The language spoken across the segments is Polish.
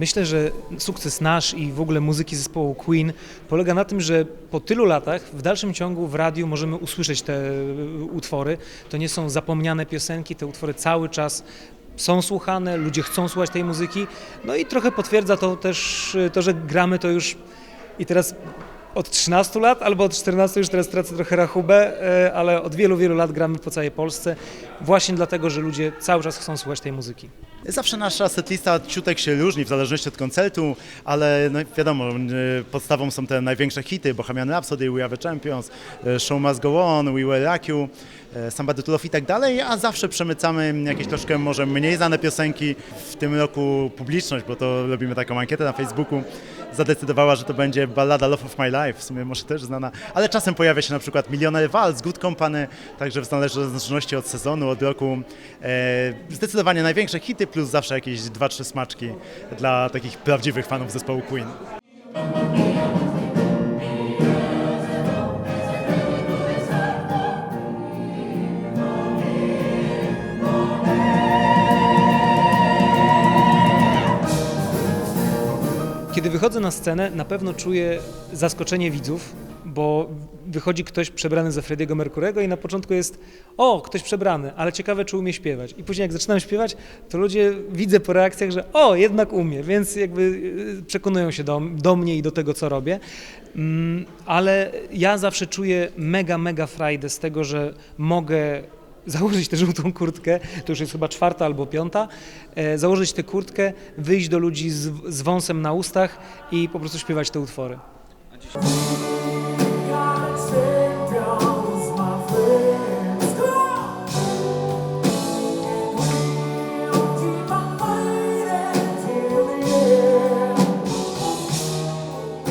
Myślę, że sukces nasz i w ogóle muzyki zespołu Queen polega na tym, że po tylu latach w dalszym ciągu w radiu możemy usłyszeć te y, utwory. To nie są zapomniane piosenki, te utwory cały czas są słuchane, ludzie chcą słuchać tej muzyki. No i trochę potwierdza to też y, to, że gramy to już i teraz od 13 lat albo od 14, już teraz tracę trochę rachubę, e, ale od wielu, wielu lat gramy po całej Polsce właśnie dlatego, że ludzie cały czas chcą słuchać tej muzyki. Zawsze nasza setlista ciutek się różni w zależności od koncertu, ale no wiadomo, podstawą są te największe hity, Bohemian Rhapsody, We Are The Champions, y, Show Must Go On, We Will Rock You, y, Somebody to Love i tak dalej, a zawsze przemycamy jakieś troszkę może mniej znane piosenki. W tym roku publiczność, bo to robimy taką ankietę na Facebooku, zadecydowała, że to będzie ballada Love of My Life, w sumie może też znana, ale czasem pojawia się na przykład Milioner Waltz, Good Company, także w zależności od sezonu, od roku. E, zdecydowanie największe hity, plus zawsze jakieś dwa, trzy smaczki dla takich prawdziwych fanów zespołu Queen. Kiedy wychodzę na scenę, na pewno czuję zaskoczenie widzów, bo wychodzi ktoś przebrany za Frediego Mercurego i na początku jest o, ktoś przebrany, ale ciekawe, czy umie śpiewać. I później jak zaczynam śpiewać, to ludzie widzę po reakcjach, że o, jednak umie, więc jakby y, przekonują się do, do mnie i do tego, co robię. Mm, Ale ja zawsze czuję mega, mega frajdę z tego, że mogę założyć tę żółtą kurtkę, to już jest chyba czwarta albo piąta, e, założyć tę kurtkę, wyjść do ludzi z, z wąsem na ustach i po prostu śpiewać te utwory.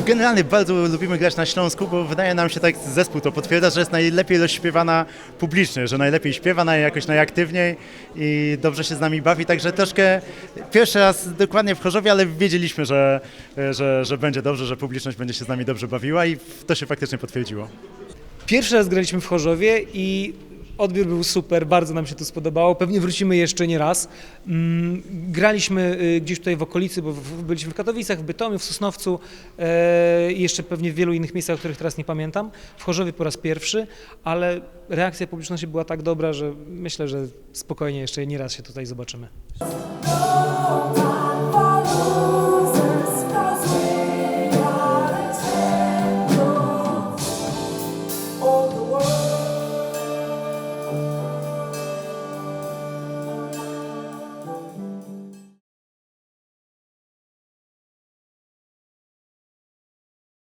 Generalnie bardzo lubimy grać na Śląsku, bo wydaje nam się tak zespół to potwierdza, że jest najlepiej rozśpiewana publicznie, że najlepiej śpiewa, jakoś najaktywniej i dobrze się z nami bawi, także troszkę pierwszy raz dokładnie w Chorzowie, ale wiedzieliśmy, że, że, że będzie dobrze, że publiczność będzie się z nami dobrze bawiła i to się faktycznie potwierdziło. Pierwszy raz graliśmy w Chorzowie i odbiór był super, bardzo nam się to spodobało. Pewnie wrócimy jeszcze nie raz. Mm, Graliśmy y, gdzieś tutaj w okolicy, bo byliśmy w Katowicach, w Bytomiu, w Sosnowcu e, i jeszcze pewnie w wielu innych miejscach, o których teraz nie pamiętam. W Chorzowie po raz pierwszy, ale reakcja publiczności była tak dobra, że myślę, że spokojnie jeszcze nie raz się tutaj zobaczymy.